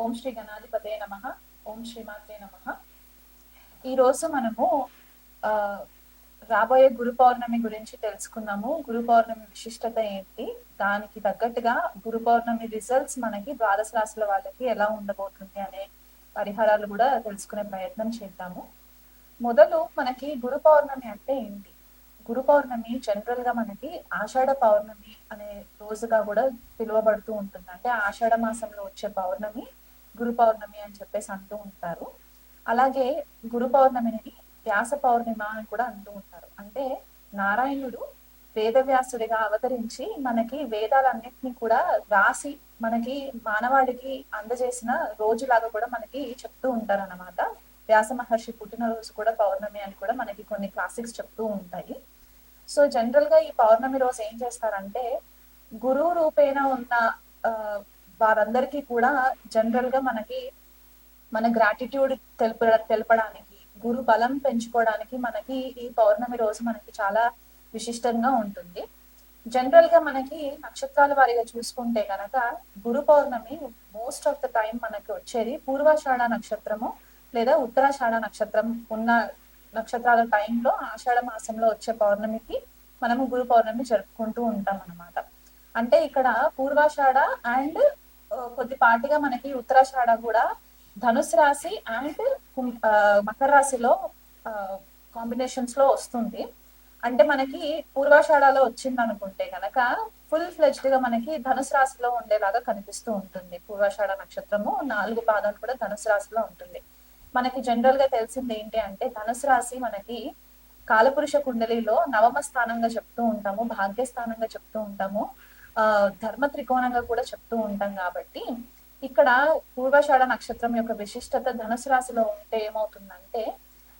ఓం శ్రీ గణాధిపతే నమ. ఓం శ్రీమాతే నమ. ఈరోజు మనము ఆ రాబోయే గురు పౌర్ణమి గురించి తెలుసుకున్నాము గురు పౌర్ణమి విశిష్టత ఏంటి? దానికి తగ్గట్టుగా గురు పౌర్ణమి రిజల్ట్స్ మనకి ద్వాదశ రాశుల వాళ్ళకి ఎలా ఉండబోతుంది అనే పరిహారాలు కూడా తెలుసుకునే ప్రయత్నం చేద్దాము. మొదలు మనకి గురు పౌర్ణమి అంటే ఏంటి? గురు పౌర్ణమి జనరల్గా మనకి ఆషాఢ పౌర్ణమి అనే రోజుగా కూడా పిలువబడుతూ ఉంటుంది. అంటే ఆషాఢ మాసంలో వచ్చే పౌర్ణమి గురు పౌర్ణమి అని చెప్పేసి అంటూ ఉంటారు. అలాగే గురు పౌర్ణమిని వ్యాస పౌర్ణిమ అని కూడా అంటూ ఉంటారు. అంటే నారాయణుడు వేదవ్యాసుడిగా అవతరించి మనకి వేదాలన్నింటినీ కూడా రాసి మనకి మానవాళికి అందజేసిన రోజులాగా కూడా మనకి చెప్తూ ఉంటారు అనమాట వ్యాస మహర్షి పుట్టినరోజు కూడా పౌర్ణమి అని కూడా మనకి కొన్ని క్లాసిక్స్ చెప్తూ ఉంటాయి. సో జనరల్గా ఈ పౌర్ణమి రోజు ఏం చేస్తారంటే గురువు రూపేణ ఉన్న వారందరికీ కూడా జనరల్గా మనకి మన గ్రాటిట్యూడ్ తెలుప తెలపడానికి గురు బలం పెంచుకోవడానికి మనకి ఈ పౌర్ణమి రోజు మనకి చాలా విశిష్టంగా ఉంటుంది. జనరల్గా మనకి నక్షత్రాల వారిగా చూసుకుంటే కనుక Guru Purnima most of the time మనకి వచ్చేది పూర్వాషాఢ నక్షత్రము లేదా ఉత్తరాషాఢ నక్షత్రం ఉన్న నక్షత్రాల టైంలో ఆషాఢ మాసంలో వచ్చే పౌర్ణమికి మనము గురు పౌర్ణమి జరుపుకుంటూ ఉంటాం అనమాట అంటే ఇక్కడ పూర్వాషాఢ అండ్ కొద్దిపాటిగా మనకి ఉత్తరాషాఢ కూడా ధనుసు రాశి అండ్ మకర రాశిలో కాంబినేషన్స్లో వస్తుంది. అంటే మనకి పూర్వాషాఢలో వచ్చింది అనుకుంటే కనుక ఫుల్ ఫ్లెజ్డ్గా మనకి ధనుసు రాశిలో ఉండేలాగా కనిపిస్తూ ఉంటుంది. పూర్వాషాఢ నక్షత్రము నాలుగు పాదాలు కూడా ధనుసు రాశిలో ఉంటుంది. మనకి జనరల్గా తెలిసింది ఏంటి అంటే ధనుసు రాశి మనకి కాలపురుష కుండలిలో నవమ స్థానంగా చెప్తూ ఉంటాము భాగ్యస్థానంగా చెప్తూ ఉంటాము. ధర్మ త్రికోణంగా కూడా చెప్తూ ఉంటాం కాబట్టి ఇక్కడ పూర్వషాఢ నక్షత్రం యొక్క విశిష్టత ధనుసు రాశిలో ఉంటే ఏమవుతుందంటే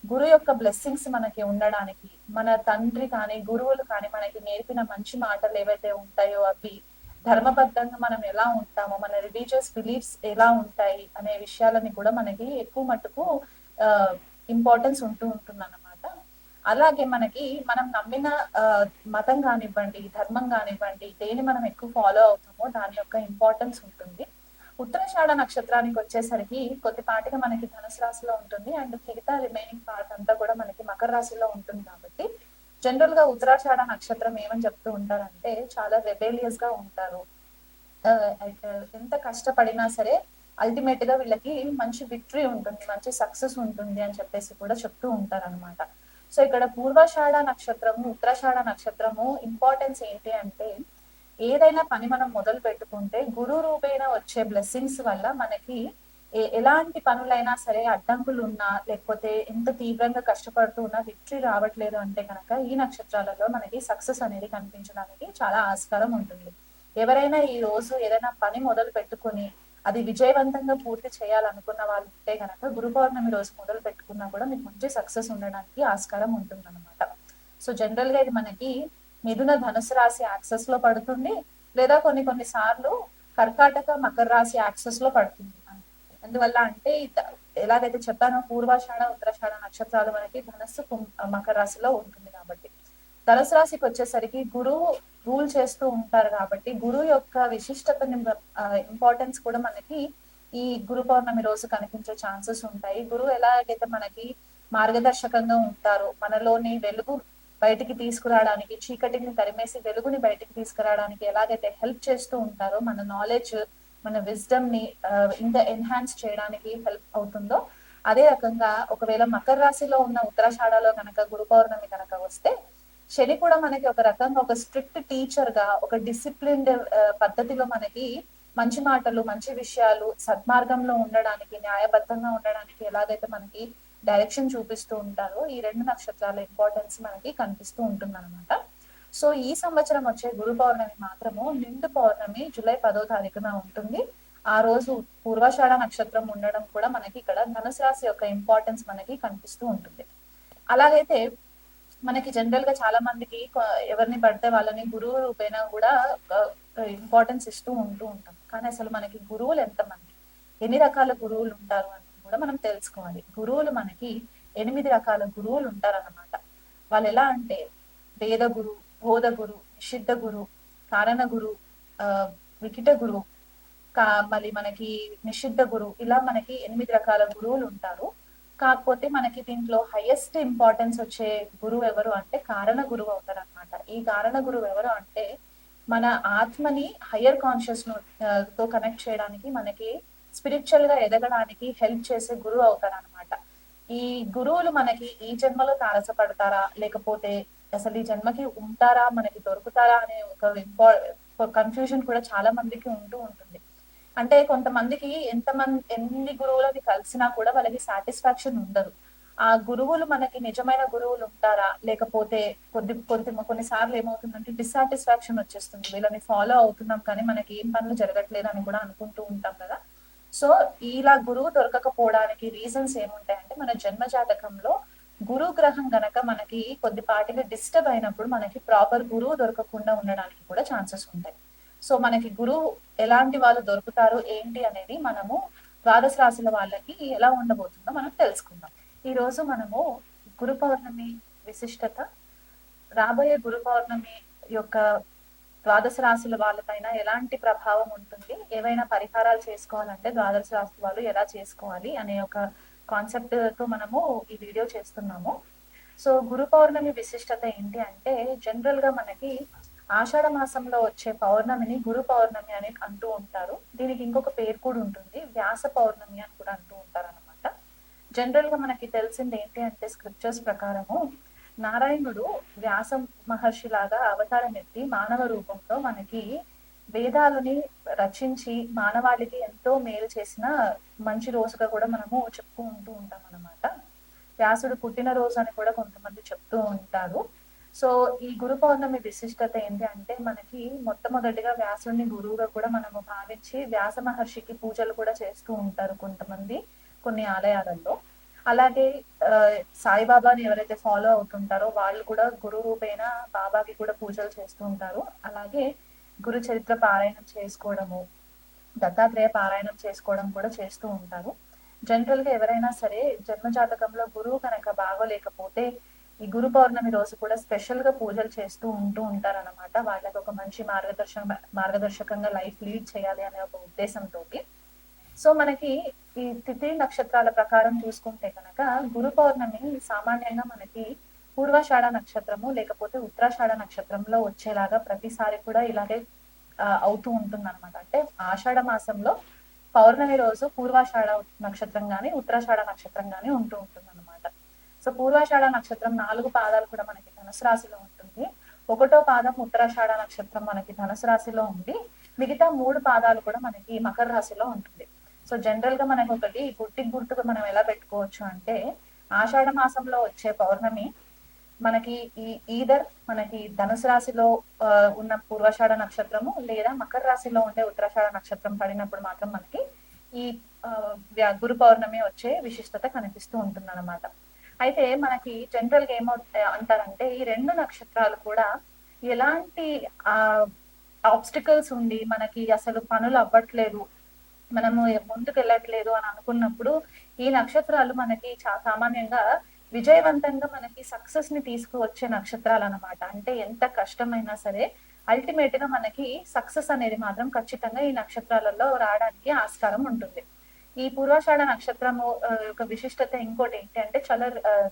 గురు యొక్క బ్లెస్సింగ్స్ మనకి ఉండడానికి మన తండ్రి కానీ గురువులు కానీ మనకి నేర్పిన మంచి మాటలు ఏవైతే ఉంటాయో అవి ధర్మబద్ధంగా మనం ఎలా ఉంటామో మన రిలీజియస్ బిలీఫ్స్ ఎలా ఉంటాయి అనే విషయాలని కూడా మనకి ఎక్కువ మటుకు ఇంపార్టెన్స్ ఉంటూ ఉంటుంది అన్నమాట అలాగే మనకి మనం నమ్మిన మతం కానివ్వండి ధర్మం కానివ్వండి దేని మనం ఎక్కువ ఫాలో అవుతామో దాని యొక్క ఇంపార్టెన్స్ ఉంటుంది. ఉత్తరాషాఢ నక్షత్రానికి వచ్చేసరికి కొద్దిపాటిగా మనకి ధనుసు రాశిలో ఉంటుంది అండ్ మిగతా రిమైనింగ్ పార్ట్ అంతా కూడా మనకి మకర రాశిలో ఉంటుంది కాబట్టి జనరల్గా ఉత్తరాషాఢ నక్షత్రం ఏమని చెప్తూ ఉంటారంటే చాలా రెబేలియస్గా ఉంటారు. ఎంత కష్టపడినా సరే అల్టిమేట్గా వీళ్ళకి మంచి విక్టరీ ఉంటుంది మంచి సక్సెస్ ఉంటుంది అని చెప్పేసి కూడా చెప్తూ ఉంటారు అనమాట సో ఇక్కడ పూర్వాషాఢ నక్షత్రము ఉత్తరాషాఢ నక్షత్రము ఇంపార్టెన్స్ ఏంటి అంటే ఏదైనా పని మనం మొదలు పెట్టుకుంటే గురు రూపేణ వచ్చే బ్లెస్సింగ్స్ వల్ల మనకి ఎలాంటి పనులైనా సరే అడ్డంకులు ఉన్నా లేకపోతే ఎంత తీవ్రంగా కష్టపడుతూ ఉన్నా విక్టరీ రావట్లేదు అంటే కనుక ఈ నక్షత్రాలలో మనకి సక్సెస్ అనేది కనిపించడానికి చాలా ఆస్కారం ఉంటుంది. ఎవరైనా ఈ రోజు ఏదైనా పని మొదలు పెట్టుకుని అది విజయవంతంగా పూర్తి చేయాలనుకున్న వాళ్ళు ఉంటే కనుక గురు పౌర్ణమి రోజు మొదలు పెట్టుకున్నా కూడా మీకు మంచి సక్సెస్ ఉండడానికి ఆస్కారం ఉంటుంది అనమాట సో జనరల్గా ఇది మనకి మిథున ధనుసు రాశి యాక్సెస్లో పడుతుంది లేదా కొన్ని కొన్ని సార్లు కర్కాటక మకర రాశి యాక్సెస్లో పడుతుంది. అందువల్ల అంటే ఎలాగైతే చెప్పానో పూర్వాషాఢ ఉత్తరాషాఢ నక్షత్రాలు మనకి ధనస్సు మకర రాశిలో ఉంటుంది కాబట్టి ధనుసు రాశికి వచ్చేసరికి గురువు రూల్ చేస్తూ ఉంటారు కాబట్టి గురువు యొక్క విశిష్టతని ఇంపార్టెన్స్ కూడా మనకి ఈ గురు పౌర్ణమి రోజు కనిపించే ఛాన్సెస్ ఉంటాయి. గురువు ఎలాగైతే మనకి మార్గదర్శకంగా ఉంటారో మనలోని వెలుగు బయటికి తీసుకురావడానికి చీకటిని తరిమేసి వెలుగుని బయటికి తీసుకురావడానికి ఎలాగైతే హెల్ప్ చేస్తూ ఉంటారో మన నాలెడ్జ్ మన విజ్డమ్ని ఇంకా ఎన్హాన్స్ చేయడానికి హెల్ప్ అవుతుందో అదే రకంగా ఒకవేళ మకర రాశిలో ఉన్న ఉత్తరాషాఢలో కనుక గురు పౌర్ణమి కనుక వస్తే శని కూడా మనకి ఒక రకంగా ఒక స్ట్రిక్ట్ టీచర్గా ఒక డిసిప్లిన్డ్ పద్ధతిలో మనకి మంచి మాటలు మంచి విషయాలు సద్మార్గంలో ఉండడానికి న్యాయబద్ధంగా ఉండడానికి ఎలాగైతే మనకి డైరెక్షన్ చూపిస్తూ ఉంటారో ఈ రెండు నక్షత్రాల ఇంపార్టెన్స్ మనకి కనిపిస్తూ ఉంటుంది అనమాట సో ఈ సంవత్సరం వచ్చే గురు పౌర్ణమి మాత్రము నిండు పౌర్ణమి జూలై పదో తారీఖున ఉంటుంది. ఆ రోజు పూర్వాషాఢ నక్షత్రం ఉండడం కూడా మనకి ఇక్కడ ధనుసు రాశి యొక్క ఇంపార్టెన్స్ మనకి కనిపిస్తూ ఉంటుంది. అలాగైతే మనకి జనరల్గా చాలా మందికి ఎవరిని పడితే వాళ్ళని గురువు పైన కూడా ఇంపార్టెన్స్ ఇస్తూ ఉంటూ ఉంటాం. కానీ అసలు మనకి గురువులు ఎంతమంది? ఎన్ని రకాల గురువులు ఉంటారు అని కూడా మనం తెలుసుకోవాలి. గురువులు మనకి ఎనిమిది రకాల గురువులు ఉంటారన్నమాట. వాళ్ళు ఎలా అంటే వేద గురు బోధ గురు నిషిద్ధ గురు కారణ గురు ఆ వికిట గురు కా- మళ్ళీ మనకి నిషిద్ధ గురు ఇలా మనకి ఎనిమిది రకాల గురువులు ఉంటారు. కాకపోతే మనకి దీంట్లో హైయెస్ట్ ఇంపార్టెన్స్ వచ్చే గురువు ఎవరు అంటే కారణ గురువు అవుతారు అనమాట ఈ కారణ గురువు ఎవరు అంటే మన ఆత్మని హయ్యర్ కాన్షియస్తో కనెక్ట్ చేయడానికి మనకి స్పిరిచువల్గా ఎదగడానికి హెల్ప్ చేసే గురువు అవుతారు అనమాట ఈ గురువులు మనకి ఈ జన్మలో తారసపడతారా? లేకపోతే అసలు ఈ జన్మకి ఉంటారా? మనకి దొరుకుతారా? అనే ఒక కన్ఫ్యూజన్ కూడా చాలా మందికి ఉంటూ ఉంటుంది. అంటే కొంతమందికి ఎంతమంది ఎన్ని గురువులని కలిసినా కూడా వాళ్ళకి సాటిస్ఫాక్షన్ ఉండదు. ఆ గురువులు మనకి నిజమైన గురువులు ఉంటారా? లేకపోతే కొద్ది కొద్ది కొన్నిసార్లు ఏమవుతుందంటే డిస్సాటిస్ఫాక్షన్ వచ్చేస్తుంది. వీళ్ళని ఫాలో అవుతున్నాం కానీ మనకి ఏం పనులు జరగట్లేదు అని కూడా అనుకుంటూ ఉంటాం కదా. సో ఇలా గురువు దొరకకపోవడానికి రీజన్స్ ఏముంటాయంటే మన జన్మ జాతకంలో గురు గ్రహం గనక మనకి కొద్దిపాటిగా డిస్టర్బ్ అయినప్పుడు మనకి ప్రాపర్ గురువు దొరకకుండా ఉండడానికి కూడా ఛాన్సెస్ ఉంటాయి. సో మనకి గురువు ఎలాంటి వాళ్ళు దొరుకుతారు ఏంటి అనేది మనము ద్వాదశ రాశుల వాళ్ళకి ఎలా ఉండబోతుందో మనం తెలుసుకుందాం. ఈ రోజు మనము గురు పౌర్ణమి విశిష్టత రాబోయే గురు పౌర్ణమి యొక్క ద్వాదశ రాశుల వాళ్ళపైన ఎలాంటి ప్రభావం ఉంటుంది ఏవైనా పరిహారాలు చేసుకోవాలంటే ద్వాదశ రాశి వాళ్ళు ఎలా చేసుకోవాలి అనే ఒక కాన్సెప్ట్తో మనము ఈ వీడియో చేస్తున్నాము. సో గురు పౌర్ణమి విశిష్టత ఏంటి అంటే జనరల్గా మనకి ఆషాఢ మాసంలో వచ్చే పౌర్ణమిని గురు పౌర్ణమి అని అంటూ ఉంటారు. దీనికి ఇంకొక పేరు కూడా ఉంటుంది. వ్యాస పౌర్ణమి అని కూడా అంటూ ఉంటారు అనమాట జనరల్గా మనకి తెలిసింది ఏంటి అంటే స్క్రిప్చర్స్ ప్రకారము నారాయణుడు వ్యాస మహర్షి లాగా అవతారం ఎత్తి మానవ రూపంలో మనకి వేదాలని రచించి మానవాళికి ఎంతో మేలు చేసిన మంచి రోజుగా కూడా మనము చెప్తూ ఉంటూ ఉంటాం అనమాట వ్యాసుడు పుట్టిన రోజు అని కూడా కొంతమంది చెప్తూ ఉంటారు. సో ఈ గురు పౌర్ణమి విశిష్టత ఏంటి అంటే మనకి మొట్టమొదటిగా వ్యాసుడిని గురువుగా కూడా మనము భావించి వ్యాస మహర్షికి పూజలు కూడా చేస్తూ ఉంటారు కొంతమంది కొన్ని ఆలయాలలో. అలాగే సాయిబాబాని ఎవరైతే ఫాలో అవుతుంటారో వాళ్ళు కూడా గురు రూపేణ బాబాకి కూడా పూజలు చేస్తూ ఉంటారు. అలాగే గురు చరిత్ర పారాయణం చేసుకోవడము దత్తాత్రేయ పారాయణం చేసుకోవడం కూడా చేస్తూ ఉంటారు. జనరల్గా ఎవరైనా సరే జన్మ జాతకంలో గురువు కనుక బాగోలేకపోతే ఈ గురు పౌర్ణమి రోజు కూడా స్పెషల్గా పూజలు చేస్తూ ఉంటూ ఉంటారు అనమాట వాళ్ళకి ఒక మంచి మార్గదర్శన మార్గదర్శకంగా లైఫ్ లీడ్ చేయాలి అనే ఒక ఉద్దేశంతో సో మనకి ఈ తిథి నక్షత్రాల ప్రకారం చూసుకుంటే కనుక గురు పౌర్ణమి సామాన్యంగా మనకి పూర్వాషాఢ నక్షత్రము లేకపోతే ఉత్తరాషాఢ నక్షత్రంలో వచ్చేలాగా ప్రతిసారి కూడా ఇలాగే అవుతూ ఉంటుంది అనమాట అంటే ఆషాఢ మాసంలో పౌర్ణమి రోజు పూర్వాషాఢ నక్షత్రం గాని ఉత్తరాషాఢ నక్షత్రం గాని ఉంటూ ఉంటుంది అనమాట సో పూర్వాషాఢ నక్షత్రం నాలుగు పాదాలు కూడా మనకి ధనుసు రాశిలో ఉంటుంది. ఒకటో పాదం ఉత్తరాషాఢ నక్షత్రం మనకి ధనుసు రాశిలో ఉంది. మిగతా మూడు పాదాలు కూడా మనకి మకర రాశిలో ఉంటుంది. సో జనరల్గా మనకి ఒకటి గుర్తి గుర్తుగా మనం ఎలా పెట్టుకోవచ్చు అంటే ఆషాఢ మాసంలో వచ్చే పౌర్ణమి మనకి ఈ ఈదర్ మనకి ధనుసు రాశిలో ఉన్న పూర్వాషాఢ నక్షత్రము లేదా మకర రాశిలో ఉండే ఉత్తరాషాఢ నక్షత్రం పడినప్పుడు మాత్రం మనకి ఈ గురు పౌర్ణమి వచ్చే విశిష్టత కనిపిస్తూ ఉంటుంది అనమాట అయితే మనకి జనరల్గా ఏమో అంటారంటే ఈ రెండు నక్షత్రాలు కూడా ఎలాంటి ఆ ఆబ్స్టికల్స్ ఉండి మనకి అసలు పనులు అవ్వట్లేదు మనము ముందుకు వెళ్ళట్లేదు అని అనుకున్నప్పుడు ఈ నక్షత్రాలు మనకి సామాన్యంగా విజయవంతంగా మనకి సక్సెస్ని తీసుకువచ్చే నక్షత్రాలు అనమాట అంటే ఎంత కష్టమైనా సరే అల్టిమేట్గా మనకి సక్సెస్ అనేది మాత్రం ఖచ్చితంగా ఈ నక్షత్రాలలో రావడానికి ఆస్కారం ఉంటుంది. ఈ పూర్వాషాఢ నక్షత్రము యొక్క విశిష్టత ఇంకోటి ఏంటి అంటే చాలా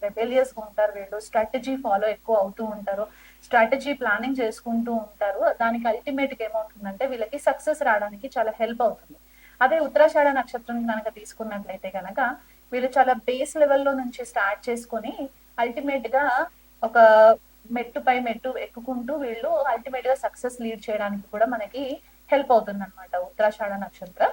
రెబెలియస్గా ఉంటారు వీళ్ళు. స్ట్రాటజీ ఫాలో ఎక్కువ అవుతూ ఉంటారు. స్ట్రాటజీ ప్లానింగ్ చేసుకుంటూ ఉంటారు. దానికి అల్టిమేట్గా ఏమవుతుందంటే వీళ్ళకి సక్సెస్ రావడానికి చాలా హెల్ప్ అవుతుంది. అదే ఉత్తరాషాఢ నక్షత్రం కనుక తీసుకున్నట్లయితే కనుక వీళ్ళు చాలా బేస్ లెవెల్లో నుంచి స్టార్ట్ చేసుకొని అల్టిమేట్గా ఒక మెట్టు పై మెట్టు ఎక్కుకుంటూ వీళ్ళు అల్టిమేట్గా సక్సెస్ లీడ్ చేయడానికి కూడా మనకి హెల్ప్ అవుతుంది అనమాట ఉత్తరాషాఢ నక్షత్రం.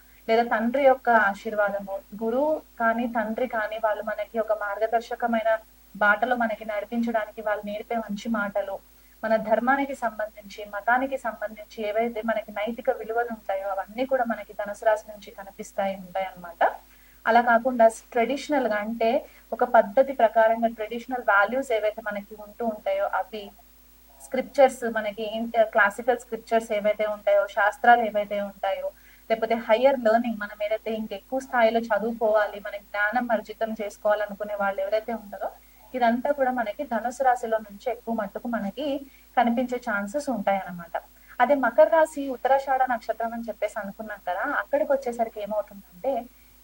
లేదా తండ్రి యొక్క ఆశీర్వాదము. గురువు కానీ తండ్రి కానీ వాళ్ళు మనకి ఒక మార్గదర్శకమైన బాటలో మనకి నడిపించడానికి వాళ్ళు నేర్పే మంచి మాటలు. మన ధర్మానికి సంబంధించి మతానికి సంబంధించి ఏవైతే మనకి నైతిక విలువలు ఉంటాయో అవన్నీ కూడా మనకి ధనుసు రాశి నుంచి కనిపిస్తాయి ఉంటాయి అనమాట అలా కాకుండా ట్రెడిషనల్గా అంటే ఒక పద్ధతి ప్రకారంగా ట్రెడిషనల్ వాల్యూస్ ఏవైతే మనకి ఉంటూ ఉంటాయో అవి స్క్రిప్చర్స్ మనకి క్లాసికల్ స్క్రిప్చర్స్ ఏవైతే ఉంటాయో శాస్త్రాలు ఏవైతే ఉంటాయో లేకపోతే హయ్యర్ లెర్నింగ్ మనం ఏదైతే ఇంకెక్కువ స్థాయిలో చదువుకోవాలి మన జ్ఞానం అర్జితం చేసుకోవాలనుకునే వాళ్ళు ఎవరైతే ఉంటారో ఇదంతా కూడా మనకి ధనుసు రాశిలో నుంచి ఎక్కువ మట్టుకు మనకి కనిపించే ఛాన్సెస్ ఉంటాయి అన్నమాట అదే మకర రాశి ఉత్తరాషాఢ నక్షత్రం అని చెప్పేసి అనుకున్నాం కదా అక్కడికి వచ్చేసరికి ఏమవుతుందంటే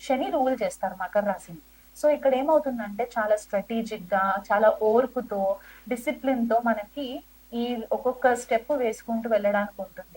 శని రూల్ చేస్తారు మకర రాశిని. సో ఇక్కడ ఏమవుతుందంటే చాలా స్ట్రాటజిక్గా చాలా ఓర్పుతో డిసిప్లిన్తో మనకి ఈ ఒక్కొక్క స్టెప్ వేసుకుంటూ వెళ్ళడానికి ఉంటుంది.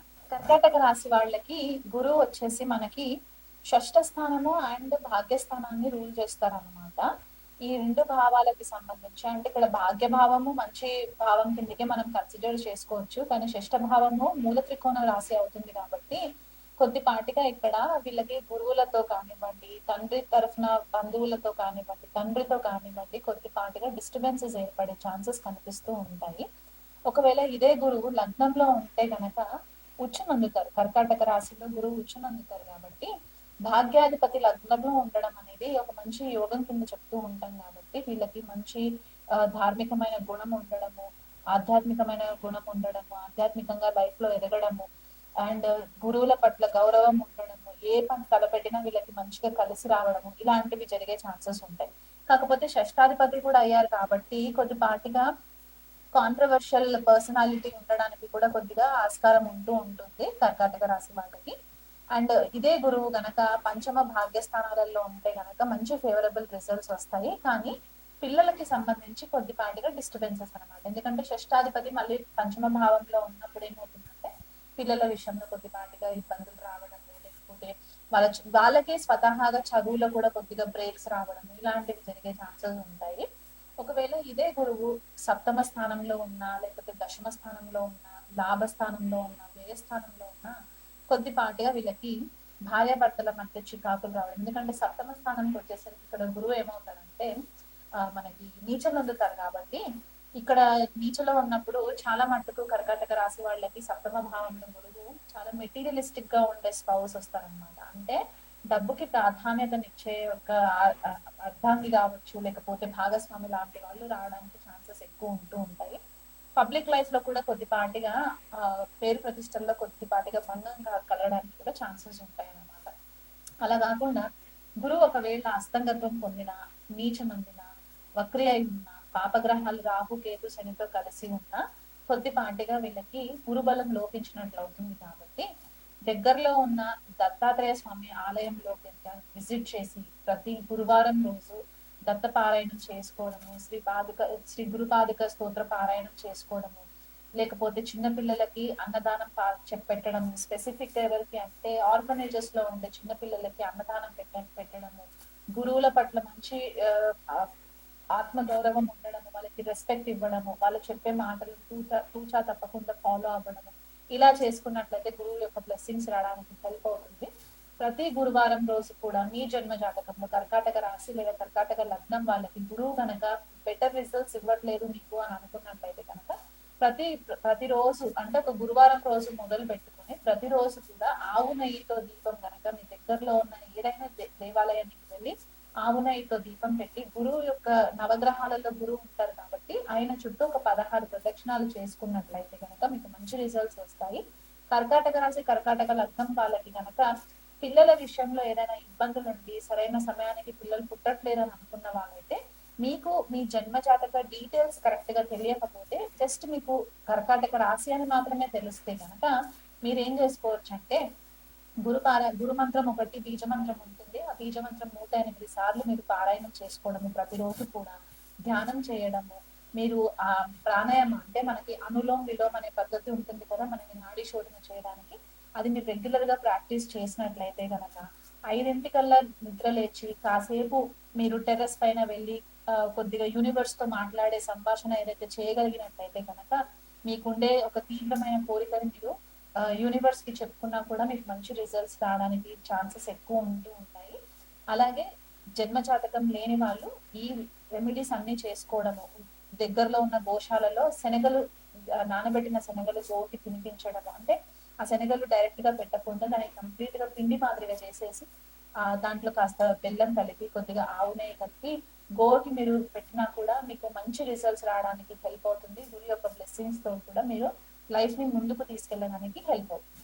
కర్కాటక రాశి వాళ్ళకి గురువు వచ్చేసి మనకి షష్ట స్థానము అండ్ భాగ్యస్థానాన్ని రూల్ చేస్తారనమాట ఈ రెండు భావాలకి సంబంధించి అంటే ఇక్కడ భాగ్య భావము మంచి భావం కిందకే మనం కన్సిడర్ చేసుకోవచ్చు. కానీ షష్ట భావము మూల త్రికోణ రాశి అవుతుంది కాబట్టి కొద్దిపాటిగా ఇక్కడ వీళ్ళకి గురువులతో కానివ్వండి తండ్రి తరఫున బంధువులతో కానివ్వండి తండ్రితో కానివ్వండి కొద్దిపాటిగా డిస్టర్బెన్సెస్ ఏర్పడే ఛాన్సెస్ కనిపిస్తూ ఉంటాయి. ఒకవేళ ఇదే గురువు లగ్నంలో ఉంటే గనక ఉచ్చనందుతారు. కర్కాటక రాశిలో గురువు ఉచ్చనందుతారు కాబట్టి భాగ్యాధిపతి లగ్నంలో ఉండడం అనేది ఒక మంచి యోగం కింద చెప్తూ ఉంటాం కాబట్టి వీళ్ళకి మంచి ధార్మికమైన గుణం ఉండడము ఆధ్యాత్మికమైన గుణం ఉండడము ఆధ్యాత్మికంగా లైఫ్లో ఎదగడము అండ్ గురువుల పట్ల గౌరవం ఉండడము ఏ పని తలపెట్టినా వీళ్ళకి మంచిగా కలిసి రావడము ఇలాంటివి జరిగే ఛాన్సెస్ ఉంటాయి. కాకపోతే షష్టాధిపతి కూడా అయ్యారు కాబట్టి కొద్దిపాటిగా కాంట్రవర్షియల్ పర్సనాలిటీ ఉండడానికి కూడా కొద్దిగా ఆస్కారం ఉంటూ ఉంటుంది కర్కాటక రాశి వాళ్ళకి. అండ్ ఇదే గురువు గనక పంచమ భాగ్యస్థానాలలో ఉంటే గనక మంచి ఫేవరబుల్ రిజల్ట్స్ వస్తాయి. కానీ పిల్లలకి సంబంధించి కొద్దిపాటిగా డిస్టర్బెన్సెస్ అనమాట ఎందుకంటే షష్టాధిపతి మళ్ళీ పంచమ భావంలో ఉన్నప్పుడు ఏమవుతుందంటే పిల్లల విషయంలో కొద్దిపాటిగా ఇబ్బందులు రావడం లేకపోతే వాళ్ళ వాళ్ళకి స్వతహాగా చదువులో కూడా కొద్దిగా బ్రేక్స్ రావడం ఇలాంటివి జరిగే ఛాన్సెస్ ఉంటాయి. ఒకవేళ ఇదే గురువు సప్తమ స్థానంలో ఉన్నా లేకపోతే దశమ స్థానంలో ఉన్నా లాభ స్థానంలో ఉన్నా వ్యయ స్థానంలో ఉన్నా కొద్దిపాటిగా వీళ్ళకి భార్యాభర్తల మధ్య చికాకులు రావడం. ఎందుకంటే సప్తమ స్థానానికి వచ్చేసరికి ఇక్కడ గురువు ఏమవుతాడంటే మనకి నీచలు అందుతారు కాబట్టి ఇక్కడ నీచలో ఉన్నప్పుడు చాలా మట్టుకు కర్కాటక రాశి వాళ్ళకి సప్తమ భావంలో గురువు చాలా మెటీరియలిస్టిక్గా ఉండే స్పౌస్ వస్తారనమాట అంటే డబ్బుకి ప్రాధాన్యతనిచ్చే ఒక అర్థాన్ని కావచ్చు లేకపోతే భాగస్వామి లాంటి వాళ్ళు రావడానికి ఛాన్సెస్ ఎక్కువ ఉంటూ ఉంటాయి. పబ్లిక్ లైఫ్లో కూడా కొద్దిపాటిగా పేరు ప్రతిష్టల్లో కొద్దిపాటిగా భంగం కలగడానికి కూడా ఛాన్సెస్ ఉంటాయి అన్నమాట అలా కాకుండా గురువు ఒకవేళ అస్తంగత్వం పొందిన నీచమందిన వక్రి అయి ఉన్న పాపగ్రహాలు రాహు కేతు శనితో కలిసి ఉన్న కొద్దిపాటిగా వీళ్ళకి గురుబలం లోపించినట్లు అవుతుంది కాబట్టి దగ్గరలో ఉన్న దత్తాత్రేయ స్వామి ఆలయంలో కనుక విజిట్ చేసి ప్రతి గురువారం రోజు దత్త పారాయణం చేసుకోవడము శ్రీ పాదుక శ్రీ గురుపాదుక స్తోత్ర పారాయణం చేసుకోవడము లేకపోతే చిన్నపిల్లలకి అన్నదానం పా- చెప్పెట్టడం స్పెసిఫిక్ ఎవరికి అంటే ఆర్గనైజర్స్లో ఉండే చిన్నపిల్లలకి అన్నదానం పెట్ట పెట్టడము గురువుల పట్ల మంచి ఆత్మగౌరవం ఆత్మ గౌరవం ఉండడము వాళ్ళకి రెస్పెక్ట్ ఇవ్వడము వాళ్ళు చెప్పే మాటలు తూచా తూచా తప్పకుండా ఫాలో అవ్వడము ఇలా చేసుకున్నట్లయితే గురువు యొక్క బ్లెస్సింగ్స్ రావడానికి హెల్ప్ అవుతుంది. ప్రతి గురువారం రోజు కూడా మీ జన్మ జాతకంలో కర్కాటక రాశి లేదా కర్కాటక లగ్నం వాళ్ళకి గురువు కనుక బెటర్ రిజల్ట్స్ ఇవ్వట్లేదు మీకు అని అనుకున్నట్లయితే కనుక ప్రతి ప్రతిరోజు అంటే ఒక గురువారం రోజు మొదలు పెట్టుకుని ప్రతిరోజు కూడా ఆవు నెయ్యితో దీపం కనుక మీ దగ్గరలో ఉన్న ఏదైనా దే- దేవాలయానికి వెళ్ళి ఆవున యొక్క దీపం పెట్టి గురువు యొక్క నవగ్రహాలలో గురువు ఉంటారు కాబట్టి ఆయన చుట్టూ ఒక పదహారు ప్రదక్షిణాలు చేసుకున్నట్లయితే కనుక మీకు మంచి రిజల్ట్స్ వస్తాయి. కర్కాటక రాశి కర్కాటక లగ్నం వాళ్ళకి కనుక పిల్లల విషయంలో ఏదైనా ఇబ్బందులు ఉండి సరైన సమయానికి పిల్లలు పుట్టట్లేదని అనుకున్న వాళ్ళైతే మీకు మీ జన్మ జాతక డీటెయిల్స్ కరెక్ట్గా తెలియకపోతే జస్ట్ మీకు కర్కాటక రాశి అని మాత్రమే తెలిస్తే కనుక మీరు ఏం చేసుకోవచ్చు అంటే గురు పారా గురు మంత్రం ఒకటి బీజ మంత్రం ఉంటుంది. ఆ బీజ మంత్రం నూట ఎనిమిది సార్లు మీరు పారాయణం చేసుకోవడము ప్రతిరోజు కూడా ధ్యానం చేయడము. మీరు ఆ ప్రాణాయామం అంటే మనకి అనులోమ్ విలోమ్ అనే పద్ధతి ఉంటుంది కదా మనకి నాడీ శోధన చేయడానికి. అది మీరు రెగ్యులర్గా ప్రాక్టీస్ చేసినట్లయితే గనక ఐదింటికల్లా నిద్ర లేచి కాసేపు మీరు టెర్రస్ పైన వెళ్ళి కొద్దిగా యూనివర్స్తో మాట్లాడే సంభాషణ ఏదైతే చేయగలిగినట్లయితే కనుక మీకుండే ఒక తీవ్రమైన కోరికని మీరు యూనివర్స్కి చెప్పుకున్నా కూడా మీకు మంచి రిజల్ట్స్ రావడానికి ఛాన్సెస్ ఎక్కువ ఉంటూ ఉంటాయి. అలాగే జన్మ జాతకం లేని వాళ్ళు ఈ రెమెడీస్ అన్ని చేసుకోవడము దగ్గరలో ఉన్న గోశాలలో శనగలు నానబెట్టిన శనగలు జోకి తినిపించడం అంటే ఆ శనగలు డైరెక్ట్గా పెట్టకుండా దాన్ని కంప్లీట్గా పిండి మాదిరిగా చేసేసి ఆ దాంట్లో కాస్త బెల్లం కలిపి కొద్దిగా ఆవు నెయ్యి కలిపి గోకి మీరు పెట్టినా కూడా మీకు మంచి రిజల్ట్స్ రావడానికి హెల్ప్ అవుతుంది. గురి యొక్క బ్లెస్సింగ్స్తో కూడా మీరు లైఫ్ని ముందుకు తీసుకెళ్ళడానికి హెల్ప్ అవుతుంది.